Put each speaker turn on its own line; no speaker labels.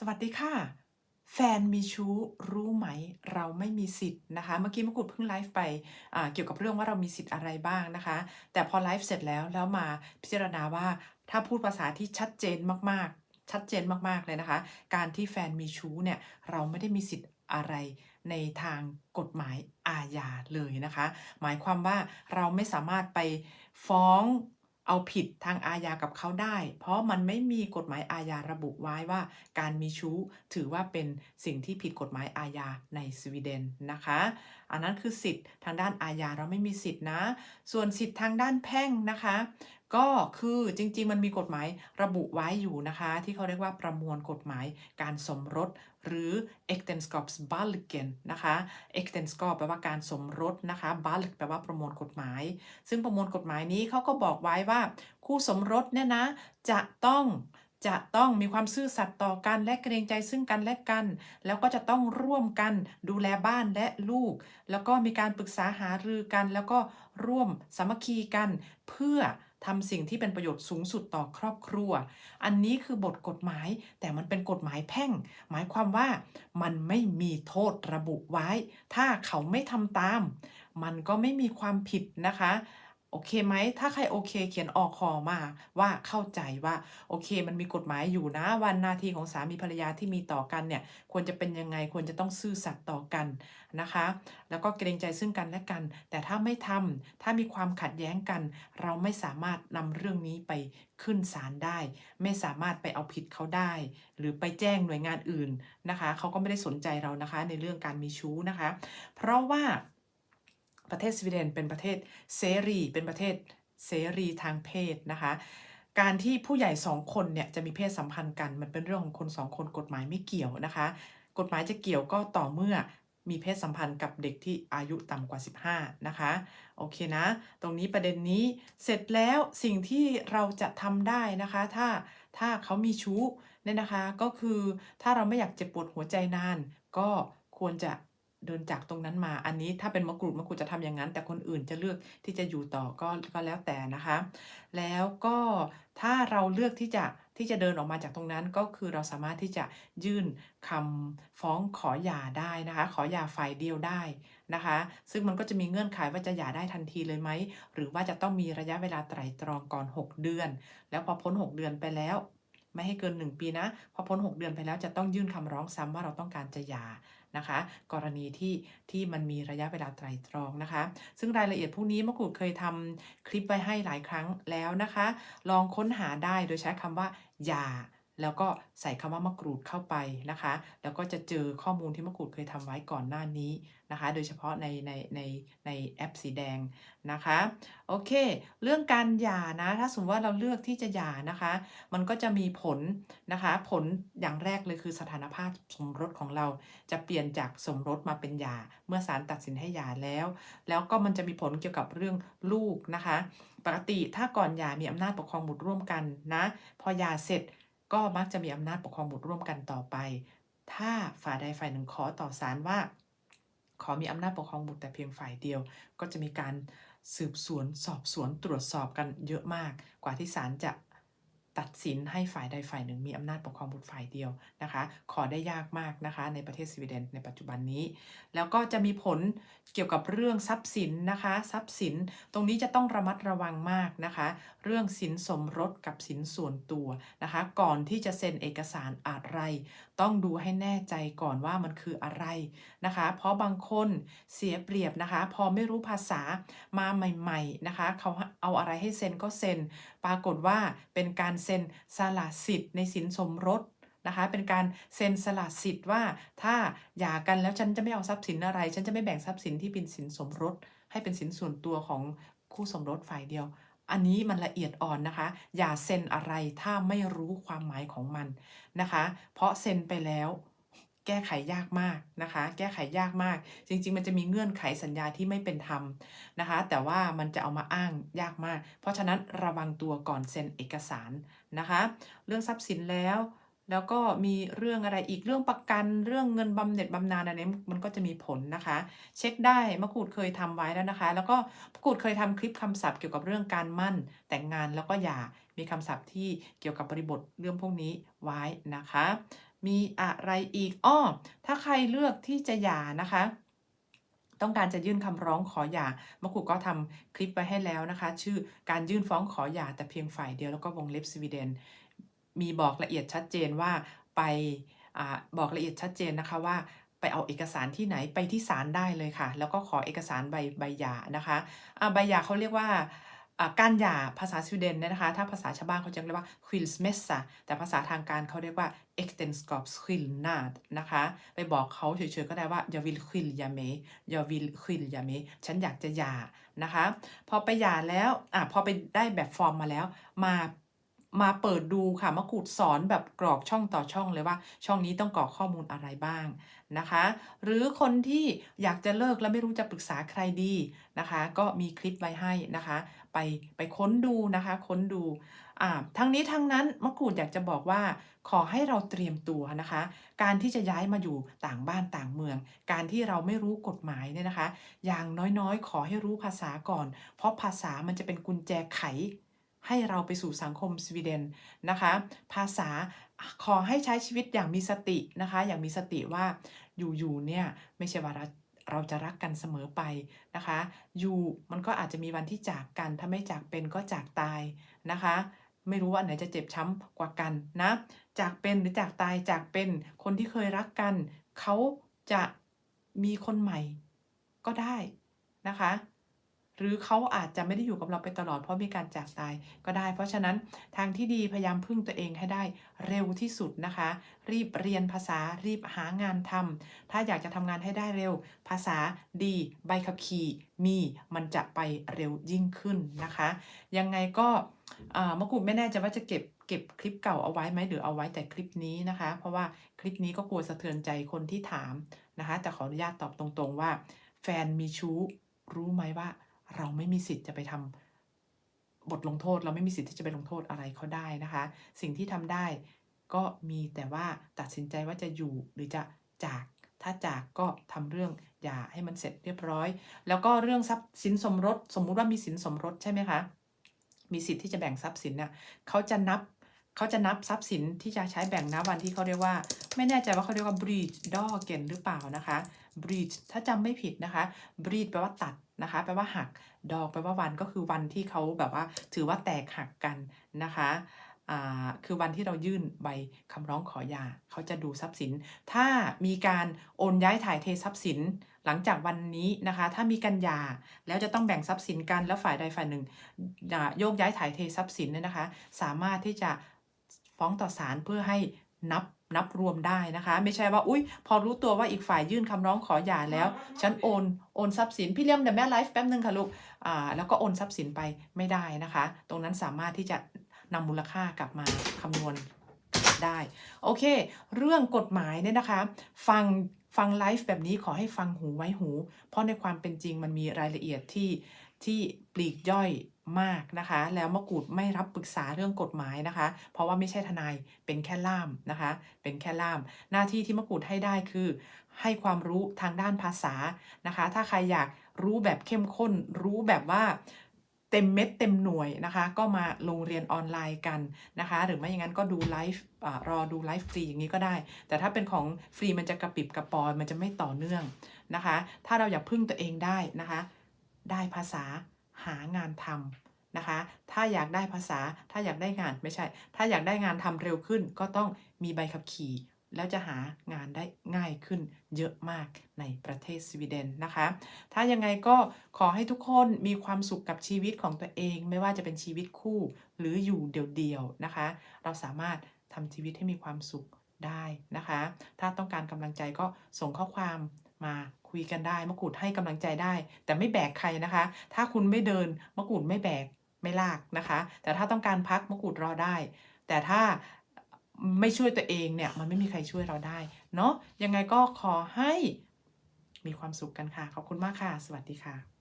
สวัสดีค่ะ แฟนมีชู้รู้ไหม เราไม่มีสิทธิ์นะคะ เมื่อกี้มกรูดเพิ่งไลฟ์ไปเกี่ยวกับเรื่องว่าเรามีสิทธิ์อะไรบ้างนะคะ แต่พอไลฟ์เสร็จแล้วแล้วมาพิจารณาว่าถ้าพูดภาษาที่ชัดเจนมากๆ ชัดเจนมากๆเลยนะคะ การที่แฟนมีชู้เนี่ยเราไม่ได้มีสิทธิ์อะไรในทางกฎหมายอาญาเลยนะคะ หมายความว่าเราไม่สามารถไปฟ้อง เอาผิดทางอาญากับเขาได้ เพราะมันไม่มีกฎหมายอาญาระบุไว้ว่า การมีชู้ถือว่าเป็นสิ่งที่ผิดกฎหมายอาญาในสวีเดนนะคะ อันนั้นคือสิทธิ์ทางด้านอาญาเราไม่มีสิทธินะ ส่วนสิทธิ์ทางด้านแพ่งนะคะ ก็คือจริงๆ มันมีกฎหมายระบุไว้อยู่นะคะ ที่เขาเรียกว่าประมวลกฎหมายการสมรส หรือ e k t e n s k o p s b a l k e n นะคะ e k t e n s k o p แปลว่าการสมรสนะคะ b a l k แปลว่าประมวลกฎหมาย ซึ่งประมวลกฎหมายนี้เขาก็บอกไว้ว่า คู่สมรสเนี่ยนะจะต้อง จะต้องมีความซื่อสัตย์ต่อกันและเกรงใจซึ่งกันและกัน แล้วก็จะต้องร่วมกันดูแลบ้านและลูก แล้วก็มีการปรึกษาหารือกัน แล้วก็ร่วมสามัคคีกัน เพื่อทำสิ่งที่เป็นประโยชน์สูงสุดต่อครอบครัว อันนี้คือบทกฎหมาย แต่มันเป็นกฎหมายแพ่ง หมายความว่ามันไม่มีโทษระบุไว้ ถ้าเขาไม่ทำตาม มันก็ไม่มีความผิดนะคะ โอเคไหม ถ้าใครโอเคเขียนออกคอมาว่าเข้าใจว่าโอเค มันมีกฎหมายอยู่นะวันหนาทีของสามีภรรยาที่มีต่อกันเนี่ยควรจะเป็นยังไงควรจะต้องซื่อสัตย์ต่อกันนะคะ แล้วก็เกรงใจซึ่งกันและกัน แต่ถ้าไม่ทำถ้ามีความขัดแย้งกัน เราไม่สามารถนำเรื่องนี้ไปขึ้นศาลได้ ไม่สามารถไปเอาผิดเขาได้ หรือไปแจ้งหน่วยงานอื่นนะคะเขาก็ไม่ได้สนใจเรานะคะในเรื่องการมีชู้นะคะ เพราะว่า ประเทศสวีเดนเป็นประเทศเสรี เป็นประเทศเสรีทางเพศนะคะ การที่ผู้ใหญ่สองคนเนี่ยจะมีเพศสัมพันธ์กัน มันเป็นเรื่องของคนสองคนกฎหมายไม่เกี่ยวนะคะ กฎหมายจะเกี่ยวก็ต่อเมื่อมีเพศสัมพันธ์กับเด็กที่อายุต่ำกว่า 15 นะคะ โอเคนะ ตรงนี้ประเด็นนี้เสร็จแล้วสิ่งที่เราจะทำได้นะคะ ถ้าถ้าเขามีชู้เนี่ยนะคะ ก็คือถ้าเราไม่อยากเจ็บปวดหัวใจนาน ก็ควรจะ เดินจากตรงนั้นมา อันนี้ถ้าเป็นมะกรูดมะกรูดจะทำอย่างนั้น แต่คนอื่นจะเลือกที่จะอยู่ต่อก็ก็แล้วแต่นะคะ แล้วก็ถ้าเราเลือกที่จะที่จะเดินออกมาจากตรงนั้นก็คือเราสามารถที่จะยื่นคำฟ้องขอหย่าได้นะคะ ขอหย่าฝ่ายเดียวได้นะคะ ซึ่งมันก็จะมีเงื่อนไขว่าจะหย่าได้ทันทีเลยไหม หรือว่าจะต้องมีระยะเวลาไตร่ตรองก่อน 6 เดือน แล้วพอพ้น 6 เดือนไปแล้วไม่ให้เกิน 1 ปีนะ พอพ้น 6 เดือนไปแล้วจะต้องยื่นคำร้องซ้ำว่าเราต้องการจะหย่า นะคะ กรณีที่ที่มันมีระยะเวลาไตร่ตรองนะคะ ซึ่งรายละเอียดพวกนี้มะกรูดเคยทำคลิปไว้ให้หลายครั้งแล้วนะคะ ลองค้นหาได้โดยใช้คำว่าอย่า แล้วก็ใส่คำว่ามะกรูดเข้าไปนะคะ แล้วก็จะเจอข้อมูลที่มะกรูดเคยทำไว้ก่อนหน้านี้นะคะ โดยเฉพาะในในในในแอปสีแดงนะคะ โอเค เรื่องการหย่านะ ถ้าสมมติว่าเราเลือกที่จะหย่านะคะ มันก็จะมีผลนะคะ ผลอย่างแรกเลยคือสถานภาพสมรสของเราจะเปลี่ยนจากสมรสมาเป็นหย่า เมื่อศาลตัดสินให้หย่าแล้ว แล้วก็มันจะมีผลเกี่ยวกับเรื่องลูกนะคะ ปกติถ้าก่อนหย่ามีอำนาจปกครองบุตรร่วมกันนะ พอหย่าเสร็จ ก็มักจะมีอำนาจปกครองบุตรร่วมกันต่อไป ถ้าฝ่ายใดฝ่ายหนึ่งขอต่อศาลว่า ขอมีอำนาจปกครองบุตรแต่เพียงฝ่ายเดียว ก็จะมีการสืบสวนสอบสวนตรวจสอบกันเยอะมาก กว่าที่ศาลจะ ตัดสินให้ฝ่ายใดฝ่ายหนึ่งมีอำนาจปกครองบุตรฝ่ายเดียวนะคะ ขอได้ยากมากนะคะ ในประเทศสวีเดนในปัจจุบันนี้ แล้วก็จะมีผลเกี่ยวกับเรื่องทรัพย์สินนะคะ ทรัพย์สินตรงนี้จะต้องระมัดระวังมากนะคะ เรื่องสินสมรสกับสินส่วนตัวนะคะ ก่อนที่จะเซ็นเอกสารอะไร ต้องดูให้แน่ใจก่อนว่ามันคืออะไรนะคะ เพราะบางคนเสียเปรียบนะคะ พอไม่รู้ภาษามาใหม่ ๆนะคะ เขาเอาอะไรให้เซ็นก็เซ็น ปรากฏว่าเป็นการเซ็นสละสิทธิ์ในสินสมรสนะคะ เป็นการเซ็นสละสิทธิ์ว่าถ้าหย่ากันแล้วฉันจะไม่เอาทรัพย์สินอะไร ฉันจะไม่แบ่งทรัพย์สินที่เป็นสินสมรส ให้เป็นสินส่วนตัวของคู่สมรสฝ่ายเดียว อันนี้มันละเอียดอ่อนนะคะ อย่าเซ็นอะไรถ้าไม่รู้ความหมายของมันนะคะ เพราะเซ็นไปแล้ว แก้ไขยากมากนะคะ แก้ไขยากมาก จริง ๆ มันจะมีเงื่อนไขสัญญาที่ไม่เป็นธรรมนะคะ แต่ว่ามันจะเอามาอ้างยากมาก เพราะฉะนั้นระวังตัวก่อนเซ็นเอกสารนะคะ เรื่องทรัพย์สินแล้วแล้วก็มีเรื่องอะไรอีกเรื่องประกันเรื่องเงินบำเหน็จบำนาญอันนี้มันก็จะมีผลนะคะ เช็คได้มะกูดเคยทำไว้แล้วนะคะ แล้วก็มะกูดเคยทำคลิปคำศัพท์เกี่ยวกับเรื่องการมั่น แต่งงานแล้วก็หย่ามีคำศัพท์ที่เกี่ยวกับบริบทเรื่องพวกนี้ไว้นะคะ มีอะไรอีกอ้อถ้าใครเลือกที่จะหย่านะคะ ต้องการจะยื่นคำร้องขอหย่ามะกุก็ทำคลิปไว้ให้แล้วนะคะ ชื่อการยื่นฟ้องขอหย่าแต่เพียงฝ่ายเดียวแล้วก็วงเล็บสวีเดน มีบอกละเอียดชัดเจนว่าไปอบอกละเอียดชัดเจนนะคะว่าไปเอาเอกสารที่ไหนไปที่ศาลได้เลยค่ะ แล้วก็ขอเอกสารใบใบหย่านะคะใบหย่าเขาเรียกว่า การหย่าภาษาสวีเดนเนี่ยนะคะ ถ้าภาษาชาวบ้านเขาจะเรียกว่า q u i l s m e s s a แต่ภาษาทางการเขาเรียกว่า e x t e n s k o p s k i l n a d นะคะ ไปบอกเขาเฉยๆก็ได้ว่า jag vill skilja mig jag vill skilja mig ฉันอยากจะหย่านะคะ พอไปหย่าแล้วอะพอไปได้แบบฟอร์มมาแล้วมา มาเปิดดูค่ะมะกรูดสอนแบบกรอกช่องต่อช่องเลยว่า ช่องนี้ต้องกรอกข้อมูลอะไรบ้างนะคะ หรือคนที่อยากจะเลิกแล้วไม่รู้จะปรึกษาใครดีนะคะ ก็มีคลิปไว้ให้นะคะ ไปไปค้นดูนะคะ ค้นดูอ่าทั้งนี้ทั้งนั้นมะกรูดอยากจะบอกว่า ขอให้เราเตรียมตัวนะคะ การที่จะย้ายมาอยู่ต่างบ้านต่างเมือง การที่เราไม่รู้กฎหมายเนี่ยนะคะ อย่างน้อยๆ ขอให้รู้ภาษาก่อน เพราะภาษามันจะเป็นกุญแจไข ให้เราไปสู่สังคมสวีเดนนะคะ ภาษาขอให้ใช้ชีวิตอย่างมีสตินะคะ อย่างมีสติว่าอยู่ๆเนี่ยไม่ใช่ว่าเราเราจะรักกันเสมอไปนะคะ อยู่มันก็อาจจะมีวันที่จากกัน ถ้าไม่จากเป็นก็จากตายนะคะ ไม่รู้ว่าไหนจะเจ็บช้ำกว่ากันนะ จากเป็นหรือจากตายจากเป็นคนที่เคยรักกัน เขาจะมีคนใหม่ก็ได้นะคะ หรือเขาอาจจะไม่ได้อยู่กับเราไปตลอด เพราะมีการจากตายก็ได้ เพราะฉะนั้นทางที่ดีพยายามพึ่งตัวเองให้ได้เร็วที่สุดนะคะ รีบเรียนภาษารีบหางานทำถ้าอยากจะทำงานให้ได้เร็ว ภาษาดีใบขับขี่มีมันจะไปเร็วยิ่งขึ้นนะคะ ยังไงก็มะกรูดไม่แน่ใจว่าจะเก็บเก็บคลิปเก่าเอาไว้ไหมหรือเอาไว้แต่คลิปนี้นะคะ เพราะว่าคลิปนี้ก็กลัวสะเทือนใจคนที่ถามนะคะ แต่ขออนุญาตตอบตรงๆว่า แฟนมีชู้รู้ไหมว่า เราไม่มีสิทธิ์จะไปทำบทลงโทษ เราไม่มีสิทธิ์ที่จะไปลงโทษอะไรเขาได้นะคะ สิ่งที่ทำได้ก็มีแต่ว่าตัดสินใจว่าจะอยู่หรือจะจากถ้าจากก็ทำเรื่องอย่าให้มันเสร็จเรียบร้อย แล้วก็เรื่องทรัพย์สินสมรส สมมุติว่ามีสินสมรสใช่ไหมคะมีสิทธิ์ที่จะแบ่งทรัพย์สินน่ะเขาจะนับเขาจะนับทรัพย์สินที่จะใช้แบ่งนะวันที่เขาเรียกว่า ไม่แน่ใจว่าเขาเรียกว่า breed dagen หรือเปล่านะคะ breed ถ้าจำไม่ผิดนะคะ breed แปลว่าตัด นะคะแปลว่าหักดอกแปลว่าวันก็คือวันที่เขาแบบว่าถือว่าแตกหักกันนะคะคือวันที่เรายื่นใบคำร้องขอหย่าเขาจะดูทรัพย์สิน ถ้ามีการโอนย้ายถ่ายเททรัพย์สิน หลังจากวันนี้นะคะ ถ้ามีการหย่าแล้วจะต้องแบ่งทรัพย์สินกันแล้วฝ่ายใดฝ่ายหนึ่งโยกย้ายถ่ายเททรัพย์สินเนี่ยนะคะ สามารถที่จะฟ้องต่อศาลเพื่อให้นับ นับรวมได้นะคะ ไม่ใช่ว่าอุ้ยพอรู้ตัวว่าอีกฝ่ายยื่นคำร้องขอหย่าแล้ว ฉันโอนโอนทรัพย์สินพี่เลี้ยมเดี๋ยวแม่ไลฟ์แป๊บนึงค่ะลูกอ่าแล้วก็โอนทรัพย์สินไปไม่ได้นะคะ ตรงนั้นสามารถที่จะนำมูลค่ากลับมาคำนวณได้โอเค เรื่องกฎหมายเนี่ยนะคะ ฟังฟังไลฟ์แบบนี้ขอให้ฟังหูไว้หู เพราะในความเป็นจริงมันมีรายละเอียดที่ที่ปลีกย่อย มากนะคะ แล้วมะกรูดไม่รับปรึกษาเรื่องกฎหมายนะคะ เพราะว่าไม่ใช่ทนายเป็นแค่ล่ามนะคะ เป็นแค่ล่าม หน้าที่ที่มะกรูดให้ได้คือ ให้ความรู้ทางด้านภาษานะคะ ถ้าใครอยากรู้แบบเข้มข้น รู้แบบว่าเต็มเม็ดเต็มหน่วยนะคะ ก็มาลงเรียนออนไลน์กันนะคะ หรือไม่อย่างนั้นก็ดูไลฟ์รอดูไลฟ์ฟรีอย่างนี้ก็ได้ แต่ถ้าเป็นของฟรีมันจะกระปิบกระปอยมันจะไม่ต่อเนื่องนะคะ ถ้าเราอยากพึ่งตัวเองได้นะคะ ได้ภาษา หางานทำนะคะ ถ้าอยากได้ภาษา ถ้าอยากได้งานไม่ใช่ ถ้าอยากได้งานทำเร็วขึ้น ก็ต้องมีใบขับขี่ แล้วจะหางานได้ง่ายขึ้นเยอะมากในประเทศสวีเดนนะคะ ถ้ายังไงก็ขอให้ทุกคนมีความสุขกับชีวิตของตัวเอง ไม่ว่าจะเป็นชีวิตคู่หรืออยู่เดี่ยวๆนะคะ เราสามารถทำชีวิตให้มีความสุขได้นะคะ ถ้าต้องการกำลังใจก็ส่งข้อความ มาคุยกันได้มะกรูดให้กำลังใจได้ แต่ไม่แบกใครนะคะ ถ้าคุณไม่เดินมะกรูดไม่แบกไม่ลากนะคะ แต่ถ้าต้องการพักมะกรูดรอได้ แต่ถ้าไม่ช่วยตัวเองเนี่ยมันไม่มีใครช่วยเราได้เนาะยังไงก็ขอให้มีความสุขกันค่ะ ขอบคุณมากค่ะ สวัสดีค่ะ